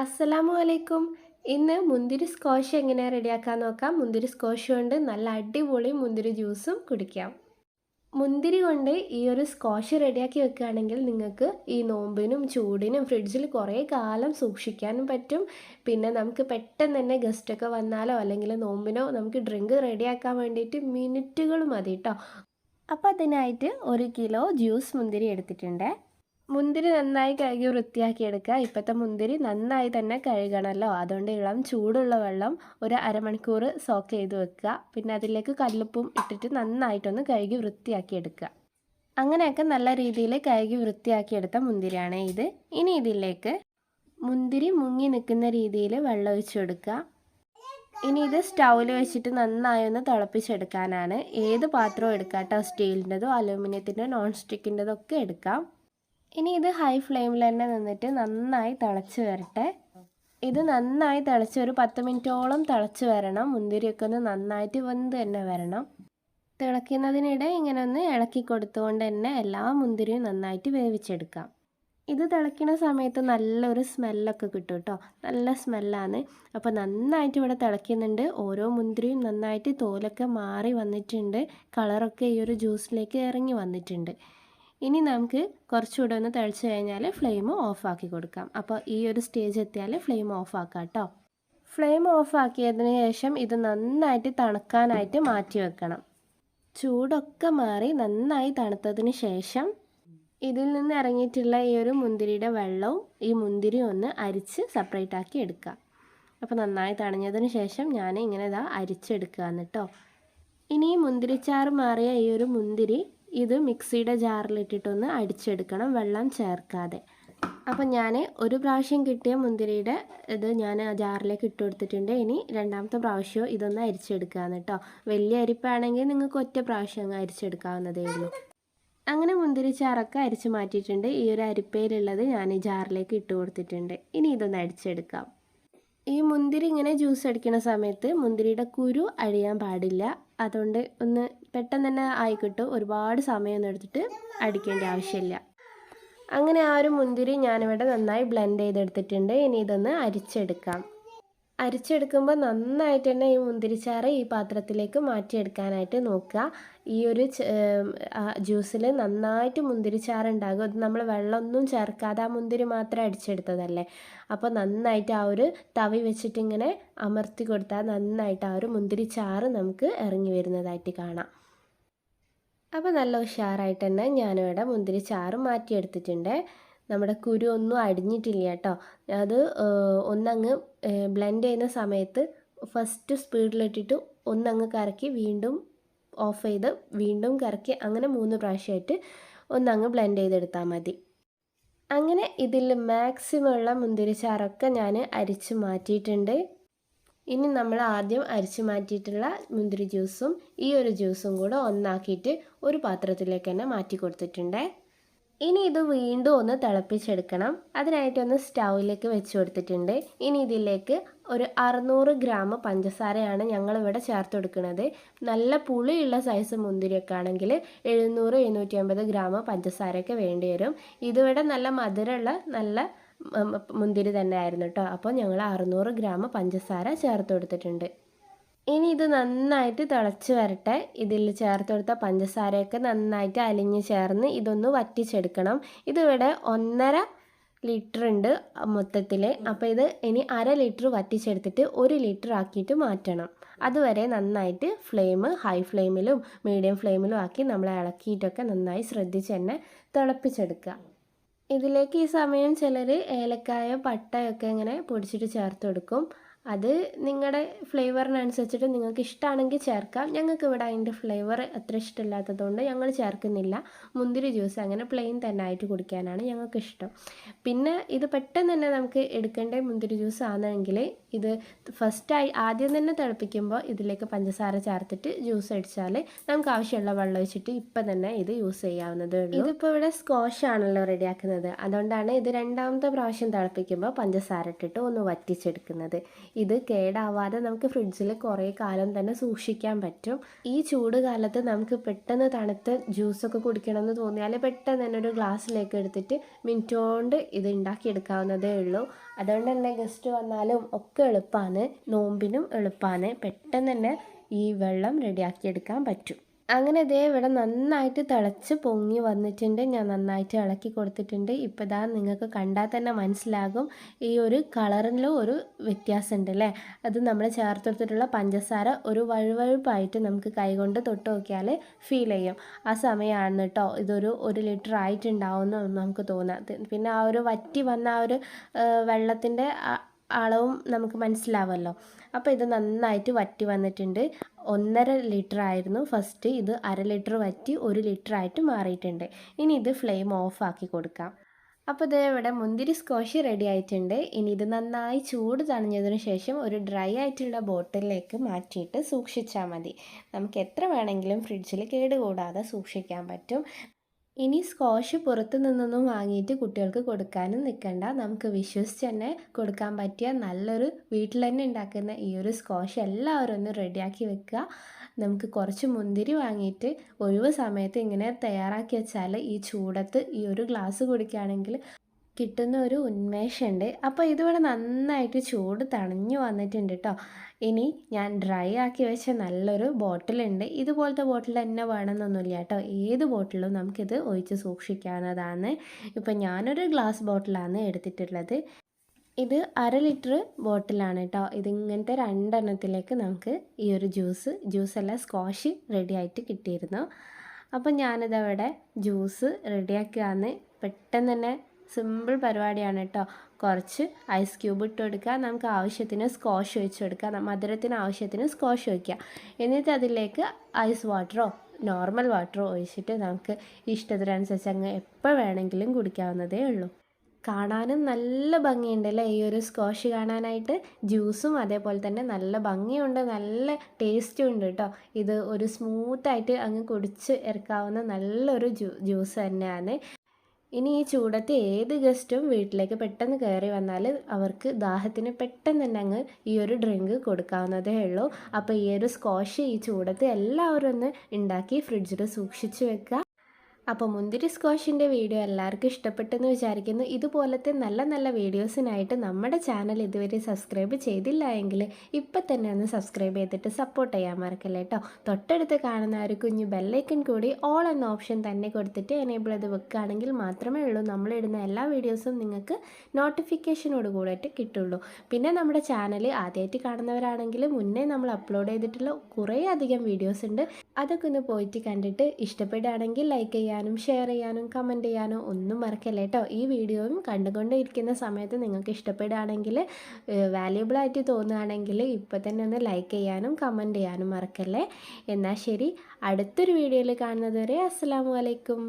അസ്സലാമു അലൈക്കും. ഇന്ന് മുന്തിരി സ്ക്വാഷ് എങ്ങനെ റെഡിയാക്കാൻ നോക്കാം. മുന്തിരി സ്ക്വാഷ് കൊണ്ട് നല്ല അടിപൊളി മുന്തിരി ജ്യൂസും കുടിക്കാം. മുന്തിരി കൊണ്ട് ഈ ഒരു സ്ക്വാഷ് റെഡിയാക്കി വെക്കുകയാണെങ്കിൽ നിങ്ങൾക്ക് ഈ നോമ്പിനും ചൂടിനും ഫ്രിഡ്ജിൽ കുറേ കാലം സൂക്ഷിക്കാനും പറ്റും. പിന്നെ നമുക്ക് പെട്ടെന്ന് തന്നെ ഗസ്റ്റൊക്കെ വന്നാലോ അല്ലെങ്കിൽ നോമ്പിനോ നമുക്ക് ഡ്രിങ്ക് റെഡിയാക്കാൻ വേണ്ടിയിട്ട് മിനിറ്റുകൾ മതി കേട്ടോ അപ്പോൾ അതിനായിട്ട് ഒരു കിലോ ജ്യൂസ് മുന്തിരി എടുത്തിട്ടുണ്ട്. മുന്തിരി നന്നായി കഴുകി വൃത്തിയാക്കി എടുക്കുക. ഇപ്പോഴത്തെ മുന്തിരി നന്നായി തന്നെ കഴുകണമല്ലോ അതുകൊണ്ട് ഇളം ചൂടുള്ള വെള്ളം ഒരു അരമണിക്കൂർ സോക്ക് ചെയ്ത് വെക്കുക. പിന്നെ അതിലേക്ക് കല്ലുപ്പും ഇട്ടിട്ട് നന്നായിട്ടൊന്ന് കഴുകി വൃത്തിയാക്കി എടുക്കുക. അങ്ങനെയൊക്കെ നല്ല രീതിയിൽ കഴുകി വൃത്തിയാക്കിയെടുത്ത മുന്തിരിയാണ് ഇത്. ഇനി ഇതിലേക്ക് മുന്തിരി മുങ്ങി നിൽക്കുന്ന രീതിയിൽ വെള്ളം ഒഴിച്ചു കൊടുക്കുക. ഇനി ഇത് സ്റ്റൗവിൽ വെച്ചിട്ട് നന്നായി ഒന്ന് തിളപ്പിച്ചെടുക്കാനാണ്. ഏത് പാത്രവും എടുക്കാം കേട്ടോ സ്റ്റീലിന്റെതോ അലൂമിനിയത്തിന്റെ നോൺ സ്റ്റിക്കിന്റെതൊക്കെ എടുക്കാം. ഇനി ഇത് ഹൈ ഫ്ലെയിമിൽ തന്നെ നിന്നിട്ട് നന്നായി തിളച്ച് വരട്ടെ. ഇത് നന്നായി തിളച്ച് ഒരു പത്ത് മിനിറ്റോളം തിളച്ച് വരണം. മുന്തിരിയൊക്കെ ഒന്ന് നന്നായിട്ട് വെന്ത് തന്നെ വരണം. തിളയ്ക്കുന്നതിനിടെ ഇങ്ങനെ ഒന്ന് ഇളക്കി കൊടുത്തുകൊണ്ട് തന്നെ എല്ലാ മുന്തിരിയും നന്നായിട്ട് വേവിച്ചെടുക്കാം. ഇത് തിളയ്ക്കുന്ന സമയത്ത് നല്ലൊരു സ്മെല്ലൊക്കെ കിട്ടും കേട്ടോ. നല്ല സ്മെല്ലാണ് അപ്പോൾ നന്നായിട്ട് ഇവിടെ തിളയ്ക്കുന്നുണ്ട്. ഓരോ മുന്തിരിയും നന്നായിട്ട് തോലൊക്കെ മാറി വന്നിട്ടുണ്ട്. കളറൊക്കെ ഈ ഒരു ജ്യൂസിലേക്ക് ഇറങ്ങി വന്നിട്ടുണ്ട്. ഇനി നമുക്ക് കുറച്ചുകൂടെ ഒന്ന് തിളച്ച് കഴിഞ്ഞാൽ ഫ്ലെയിം ഓഫാക്കി കൊടുക്കാം. അപ്പോൾ ഈ ഒരു സ്റ്റേജ് എത്തിയാൽ ഫ്ലെയിം ഓഫാക്കാം കേട്ടോ. ഫ്ലെയിം ഓഫാക്കിയതിന് ശേഷം ഇത് നന്നായിട്ട് തണുക്കാനായിട്ട് മാറ്റി വെക്കണം. ചൂടൊക്കെ മാറി നന്നായി തണുത്തതിന് ശേഷം ഇതിൽ നിന്ന് ഇറങ്ങിയിട്ടുള്ള ഈ ഒരു മുന്തിരിയുടെ വെള്ളവും ഈ മുന്തിരി ഒന്ന് അരിച്ച് സെപ്പറേറ്റ് ആക്കി എടുക്കുക. അപ്പോൾ നന്നായി തണിഞ്ഞതിന് ശേഷം ഞാൻ ഇങ്ങനെ ഇതാ അരിച്ചെടുക്കുക എന്നിട്ടോ ഇനി ഈ മുന്തിരിച്ചാറ് മാറിയ ഈ ഒരു മുന്തിരി ഇത് മിക്സിയുടെ ജാറിലിട്ടിട്ടൊന്ന് അടിച്ചെടുക്കണം വെള്ളം ചേർക്കാതെ. അപ്പം ഞാൻ ഒരു പ്രാവശ്യം കിട്ടിയ മുന്തിരിയുടെ ഇത് ഞാൻ ജാറിലേക്ക് ഇട്ട് കൊടുത്തിട്ടുണ്ട്. ഇനി രണ്ടാമത്തെ പ്രാവശ്യവും ഇതൊന്ന് അരിച്ചെടുക്കാന്ന് കേട്ടോ വലിയ അരിപ്പാണെങ്കിൽ നിങ്ങൾക്ക് ഒറ്റ പ്രാവശ്യം അങ്ങ് അരിച്ചെടുക്കാവുന്നതേ ഉള്ളൂ. അങ്ങനെ മുന്തിരി ചാറൊക്കെ അരിച്ച് മാറ്റിയിട്ടുണ്ട്. ഈ ഒരു അരിപ്പയിലുള്ളത് ഞാൻ ജാറിലേക്ക് ഇട്ട് കൊടുത്തിട്ടുണ്ട്. ഇനി ഇതൊന്ന് അടിച്ചെടുക്കാം. ഈ മുന്തിരി ഇങ്ങനെ ജ്യൂസ് അടിക്കുന്ന സമയത്ത് മുന്തിരിയുടെ കുരു അഴിയാൻ പാടില്ല. അതുകൊണ്ട് ഒന്ന് പെട്ടെന്ന് തന്നെ ആയിക്കിട്ടും. ഒരുപാട് സമയമൊന്നും എടുത്തിട്ട് അടിക്കേണ്ട ആവശ്യമില്ല. അങ്ങനെ ആ ഒരു മുന്തിരി ഞാനിവിടെ നന്നായി ബ്ലെൻഡ് ചെയ്തെടുത്തിട്ടുണ്ട്. ഇനി ഇതൊന്ന് അരിച്ചെടുക്കാം. അരിച്ചെടുക്കുമ്പോൾ നന്നായിട്ട് തന്നെ ഈ മുന്തിരിച്ചാറ് ഈ പാത്രത്തിലേക്ക് മാറ്റിയെടുക്കാനായിട്ട് നോക്കുക. ഈ ഒരു ജ്യൂസിൽ നന്നായിട്ട് മുന്തിരിച്ചാറ് ഉണ്ടാകും അത് നമ്മൾ വെള്ളമൊന്നും ചേർക്കാതെ ആ മുന്തിരി മാത്രം അടിച്ചെടുത്തതല്ലേ? അപ്പോൾ നന്നായിട്ട് ആ ഒരു തവി വെച്ചിട്ട് ഇങ്ങനെ അമർത്തി കൊടുത്താൽ നന്നായിട്ട് ആ ഒരു മുന്തിരിച്ചാറ് നമുക്ക് ഇറങ്ങി വരുന്നതായിട്ട് കാണാം. അപ്പോൾ നല്ല ഉഷാറായിട്ട് തന്നെ ഞാനിവിടെ മുന്തിരിച്ചാറ് മാറ്റിയെടുത്തിട്ടുണ്ട്. നമ്മുടെ കുരു ഒന്നും അടിഞ്ഞിട്ടില്ല കേട്ടോ. അത് ഒന്നങ്ങ് ബ്ലെൻഡ് ചെയ്യുന്ന സമയത്ത് ഫസ്റ്റ് സ്പീഡിലിട്ടിട്ട് ഒന്നങ്ങ് കറക്കി വീണ്ടും ഓഫ് ചെയ്ത് വീണ്ടും കറക്കി അങ്ങനെ മൂന്ന് പ്രാവശ്യമായിട്ട് ഒന്നങ്ങ് ബ്ലെൻഡ് ചെയ്തെടുത്താൽ മതി. അങ്ങനെ ഇതിൽ മാക്സിമം ഉള്ള മുന്തിരിച്ചാറൊക്കെ ഞാൻ അരിച്ച് മാറ്റിയിട്ടുണ്ട്. ഇനി നമ്മൾ ആദ്യം അരിച്ചു മാറ്റിയിട്ടുള്ള മുന്തിരി ജ്യൂസും ഈ ഒരു ജ്യൂസും കൂടെ ഒന്നാക്കിയിട്ട് ഒരു പാത്രത്തിലേക്ക് തന്നെ മാറ്റി കൊടുത്തിട്ടുണ്ട്. ഇനി ഇത് വീണ്ടും ഒന്ന് തിളപ്പിച്ചെടുക്കണം. അതിനായിട്ട് ഒന്ന് സ്റ്റൗവിലേക്ക് വെച്ച് കൊടുത്തിട്ടുണ്ട്. ഇനി ഇതിലേക്ക് ഒരു അറുന്നൂറ് ഗ്രാം പഞ്ചസാരയാണ് ഞങ്ങളിവിടെ ചേർത്ത് കൊടുക്കുന്നത്. നല്ല പുളിയുള്ള സൈസ് മുന്തിരിയൊക്കെ ആണെങ്കിൽ എഴുന്നൂറ് എഴുന്നൂറ്റി അമ്പത് ഗ്രാം പഞ്ചസാരയൊക്കെ വേണ്ടി വരും. ഇതിവിടെ നല്ല മധുരമുള്ള നല്ല മുന്തിരി തന്നെ ആയിരുന്നു കേട്ടോ. അപ്പോൾ ഞങ്ങൾ അറുന്നൂറ് ഗ്രാം പഞ്ചസാര ചേർത്ത് കൊടുത്തിട്ടുണ്ട്. ഇനി ഇത് നന്നായിട്ട് തിളച്ച് വരട്ടെ. ഇതിൽ ചേർത്ത് കൊടുത്ത പഞ്ചസാരയൊക്കെ നന്നായിട്ട് അലിഞ്ഞ് ചേർന്ന് ഇതൊന്ന് വറ്റിച്ചെടുക്കണം. ഇതിവിടെ ഒന്നര ലിറ്റർ ഉണ്ട് മൊത്തത്തിൽ. അപ്പോൾ ഇത് ഇനി അര ലിറ്റർ വറ്റിച്ചെടുത്തിട്ട് ഒരു ലിറ്റർ ആക്കിയിട്ട് മാറ്റണം. അതുവരെ നന്നായിട്ട് ഫ്ലെയിം ഹൈ ഫ്ലെയിമിലും മീഡിയം ഫ്ലെയിമിലും ആക്കി നമ്മൾ ഇളക്കിയിട്ടൊക്കെ നന്നായി ശ്രദ്ധിച്ച് തന്നെ തിളപ്പിച്ചെടുക്കുക. ഇതിലേക്ക് ഈ സമയം ചിലർ ഏലക്കായ പട്ടയൊക്കെ ഇങ്ങനെ പൊടിച്ചിട്ട് ചേർത്ത് കൊടുക്കും. അത് നിങ്ങളുടെ ഫ്ലേവറിനനുസരിച്ചിട്ട് നിങ്ങൾക്ക് ഇഷ്ടമാണെങ്കിൽ ചേർക്കാം. ഞങ്ങൾക്ക് ഇവിടെ അതിന്റെ ഫ്ലേവർ അത്ര ഇഷ്ടമില്ലാത്തതുകൊണ്ട് ഞങ്ങൾ ചേർക്കുന്നില്ല. മുന്തിരി ജ്യൂസ് അങ്ങനെ പ്ലെയിൻ തന്നെ ആയിട്ട് കുടിക്കാനാണ് ഞങ്ങൾക്ക് ഇഷ്ടം പിന്നെ ഇത് പെട്ടെന്ന് തന്നെ നമുക്ക് എടുക്കേണ്ട മുന്തിരി ജ്യൂസ് ആണെങ്കിൽ ഇത് ഫസ്റ്റായി ആദ്യം തന്നെ തിളപ്പിക്കുമ്പോൾ ഇതിലേക്ക് പഞ്ചസാര ചേർത്തിട്ട് ജ്യൂസ് അടിച്ചാൽ നമുക്ക് ആവശ്യമുള്ള വെള്ളം ഒഴിച്ചിട്ട് ഇപ്പം തന്നെ ഇത് യൂസ് ചെയ്യാവുന്നതേ ഉള്ളൂ. ഇതിപ്പോൾ ഇവിടെ സ്കോഷ് ആണല്ലോ റെഡിയാക്കുന്നത്. അതുകൊണ്ടാണ് ഇത് രണ്ടാമത്തെ പ്രാവശ്യം തിളപ്പിക്കുമ്പോൾ പഞ്ചസാര ഇട്ടിട്ട് ഒന്ന് വറ്റിച്ചെടുക്കുന്നത്. ഇത് കേടാവാതെ നമുക്ക് ഫ്രിഡ്ജിൽ കുറേ കാലം തന്നെ സൂക്ഷിക്കാൻ പറ്റും. ഈ ചൂട് കാലത്ത് നമുക്ക് പെട്ടെന്ന് തണുത്ത് ജ്യൂസൊക്കെ കുടിക്കണമെന്ന് തോന്നിയാൽ പെട്ടെന്ന് തന്നെ ഒരു ഗ്ലാസ്സിലേക്ക് എടുത്തിട്ട് മിനിറ്റ് കൊണ്ട് ഇത് ഉണ്ടാക്കിയെടുക്കാവുന്നതേ ഉള്ളൂ. അതുകൊണ്ട് തന്നെ ഗസ്റ്റ് വന്നാലും ഒക്കെ എളുപ്പമാണ് നോമ്പിനും എളുപ്പമാണ് പെട്ടെന്ന് തന്നെ ഈ വെള്ളം റെഡിയാക്കിയെടുക്കാൻ പറ്റും. അങ്ങനെ ഇതേ ഇവിടെ നന്നായിട്ട് തിളച്ച് പൊങ്ങി വന്നിട്ടുണ്ട്. ഞാൻ നന്നായിട്ട് ഇളക്കി കൊടുത്തിട്ടുണ്ട്. ഇപ്പോൾ ഇതാ നിങ്ങൾക്ക് കണ്ടാൽ തന്നെ മനസ്സിലാകും. ഈ ഒരു കളറിലും ഒരു വ്യത്യാസമുണ്ട് അല്ലേ? അത് നമ്മൾ ചേർത്തെടുത്തിട്ടുള്ള പഞ്ചസാര ഒരു വഴുവഴുപ്പായിട്ട് നമുക്ക് കൈകൊണ്ട് തൊട്ട് നോക്കിയാൽ ഫീൽ ചെയ്യും. ആ സമയമാണ് കേട്ടോ ഇതൊരു ഒരു ലിറ്റർ ആയിട്ടുണ്ടാവുമെന്ന് നമുക്ക് തോന്നാം. പിന്നെ ആ ഒരു വറ്റി വന്ന ആ ഒരു വെള്ളത്തിന്റെ അളവും നമുക്ക് മനസ്സിലാവുമല്ലോ അപ്പോൾ ഇത് നന്നായിട്ട് വറ്റി വന്നിട്ടുണ്ട്. ഒന്നര ലിറ്റർ ആയിരുന്നു. ഫസ്റ്റ് ഇത് അര ലിറ്റർ വറ്റി ഒരു ലിറ്റർ ആയിട്ട് മാറിയിട്ടുണ്ട്. ഇനി ഇത് ഫ്ലെയിം ഓഫ് ആക്കി കൊടുക്കാം. അപ്പോൾ ഇതേ ഇവിടെ മുന്തിരി സ്കോഷ് റെഡി ആയിട്ടുണ്ട്. ഇനി ഇത് നന്നായി ചൂട് തണിഞ്ഞതിന് ശേഷം ഒരു ഡ്രൈ ആയിട്ടുള്ള ബോട്ടിലേക്ക് മാറ്റിയിട്ട് സൂക്ഷിച്ചാൽ മതി. നമുക്ക് എത്ര വേണമെങ്കിലും ഫ്രിഡ്ജിൽ കേടുകൂടാതെ സൂക്ഷിക്കാൻ പറ്റും. ഇനി സ്കോഷ് പുറത്തു നിന്നൊന്നും വാങ്ങിയിട്ട് കുട്ടികൾക്ക് കൊടുക്കാനും നിൽക്കണ്ട നമുക്ക് വിശ്വസിച്ച് തന്നെ കൊടുക്കാൻ പറ്റിയ നല്ലൊരു വീട്ടിൽ തന്നെ ഉണ്ടാക്കുന്ന ഈ ഒരു സ്കോഷ് എല്ലാവരും ഒന്ന് റെഡിയാക്കി വെക്കുക. നമുക്ക് കുറച്ച് മുന്തിരി വാങ്ങിയിട്ട് ഒഴിവ് സമയത്ത് ഇങ്ങനെ തയ്യാറാക്കി വെച്ചാൽ ഈ ചൂടത്ത് ഈ ഒരു ഗ്ലാസ് കുടിക്കുകയാണെങ്കിൽ കിട്ടുന്ന ഒരു ഉന്മേഷമുണ്ട്. അപ്പോൾ ഇതിവിടെ നന്നായിട്ട് ചൂട് തണിഞ്ഞു വന്നിട്ടുണ്ട് കേട്ടോ ഇനി ഞാൻ ഡ്രൈ ആക്കി വെച്ച നല്ലൊരു ബോട്ടിലുണ്ട്. ഇതുപോലത്തെ ബോട്ടിൽ തന്നെ വേണമെന്നൊന്നുമില്ല കേട്ടോ ഏത് ബോട്ടിലും നമുക്കിത് ഒഴിച്ച് സൂക്ഷിക്കാവുന്നതാണ്. ഇപ്പോൾ ഞാനൊരു ഗ്ലാസ് ബോട്ടിലാണ് എടുത്തിട്ടുള്ളത്. ഇത് അര ലിറ്റർ ബോട്ടിലാണ് കേട്ടോ ഇതിങ്ങനത്തെ രണ്ടെണ്ണത്തിലേക്ക് നമുക്ക് ഈ ഒരു ജ്യൂസ് ജ്യൂസല്ല സ്ക്വാഷ് റെഡി ആയിട്ട് കിട്ടിയിരുന്നു. അപ്പം ഞാനിതവിടെ ജ്യൂസ് റെഡിയാക്കുകയാണ്. പെട്ടെന്ന് തന്നെ സിമ്പിൾ പരിപാടിയാണ് കേട്ടോ. കുറച്ച് ഐസ് ക്യൂബ് ഇട്ട് കൊടുക്കുക. നമുക്ക് ആവശ്യത്തിന് സ്കോഷ് ഒഴിച്ച് കൊടുക്കുക. മധുരത്തിന് ആവശ്യത്തിന് സ്കോഷ് ഒഴിക്കുക. എന്നിട്ട് അതിലേക്ക് ഐസ് വാട്ടറോ നോർമൽ വാട്ടറോ ഒഴിച്ചിട്ട് നമുക്ക് ഇഷ്ടത്തിനനുസരിച്ച് അങ്ങ് എപ്പോൾ വേണമെങ്കിലും കുടിക്കാവുന്നതേ ഉള്ളൂ. കാണാനും നല്ല ഭംഗിയുണ്ട് അല്ലേ? ഈ ഒരു സ്കോഷ് കാണാനായിട്ട് ജ്യൂസും അതേപോലെ തന്നെ നല്ല ഭംഗിയുണ്ട്. നല്ല ടേസ്റ്റും ഉണ്ട് കേട്ടോ. ഇത് ഒരു സ്മൂത്തായിട്ട് അങ്ങ് കുടിച്ച് ഇറക്കാവുന്ന നല്ലൊരു ജ്യൂസ് തന്നെയാണ്. ഇനി ഈ ചൂടത്ത് ഏത് ഗസ്റ്റും വീട്ടിലേക്ക് പെട്ടെന്ന് കയറി വന്നാൽ അവർക്ക് ദാഹത്തിന് പെട്ടെന്ന് തന്നെ അങ്ങ് ഈ ഒരു ഡ്രിങ്ക് കൊടുക്കാവുന്നതേ ഉള്ളൂ. അപ്പോൾ ഈ ഒരു സ്കോഷ് ഈ ചൂടത്ത് എല്ലാവരും ഒന്ന് ഉണ്ടാക്കി ഫ്രിഡ്ജിൽ സൂക്ഷിച്ചു വെക്കുക. അപ്പോൾ മുന്തിരി സ്കോഷിന്റെ വീഡിയോ എല്ലാവർക്കും ഇഷ്ടപ്പെട്ടെന്ന് വിചാരിക്കുന്നു. ഇതുപോലത്തെ നല്ല നല്ല വീഡിയോസിനായിട്ട് നമ്മുടെ ചാനൽ ഇതുവരെ സബ്സ്ക്രൈബ് ചെയ്തില്ല എങ്കിൽ ഇപ്പം തന്നെ ഒന്ന് സബ്സ്ക്രൈബ് ചെയ്തിട്ട് സപ്പോർട്ട് ചെയ്യാൻ മറക്കല്ലേ കേട്ടോ തൊട്ടടുത്ത് കാണുന്ന ഒരു കുഞ്ഞു ബെല്ലൈക്കൻ കൂടി ഓൾ എന്ന ഓപ്ഷൻ തന്നെ കൊടുത്തിട്ട് എനേബിൾ ചെയ്ത് വെക്കുകയാണെങ്കിൽ മാത്രമേ ഉള്ളൂ. നമ്മളിടുന്ന എല്ലാ വീഡിയോസും നിങ്ങൾക്ക് നോട്ടിഫിക്കേഷനോട് കൂടിയിട്ട് കിട്ടുള്ളൂ. പിന്നെ നമ്മുടെ ചാനൽ ആദ്യമായിട്ട് കാണുന്നവരാണെങ്കിൽ മുന്നേ നമ്മൾ അപ്ലോഡ് ചെയ്തിട്ടുള്ള കുറേ അധികം വീഡിയോസ് ഉണ്ട്. അതൊക്കെ ഒന്ന് പോയിട്ട് കണ്ടിട്ട് ഇഷ്ടപ്പെടുകയാണെങ്കിൽ ലൈക്ക് ചെയ്യാനും ഷെയർ ചെയ്യാനും കമന്റ് ചെയ്യാനും ഒന്നും മറക്കല്ലേ കേട്ടോ ഈ വീഡിയോയും കണ്ടുകൊണ്ടിരിക്കുന്ന സമയത്ത് നിങ്ങൾക്ക് ഇഷ്ടപ്പെടുകയാണെങ്കിൽ വാല്യുബിളായിട്ട് തോന്നുകയാണെങ്കിൽ ഇപ്പോൾ തന്നെ ഒന്ന് ലൈക്ക് ചെയ്യാനും കമന്റ് ചെയ്യാനും മറക്കല്ലേ. എന്നാൽ ശരി അടുത്തൊരു വീഡിയോയിൽ കാണുന്നതുവരെ അസ്സാം വലൈക്കും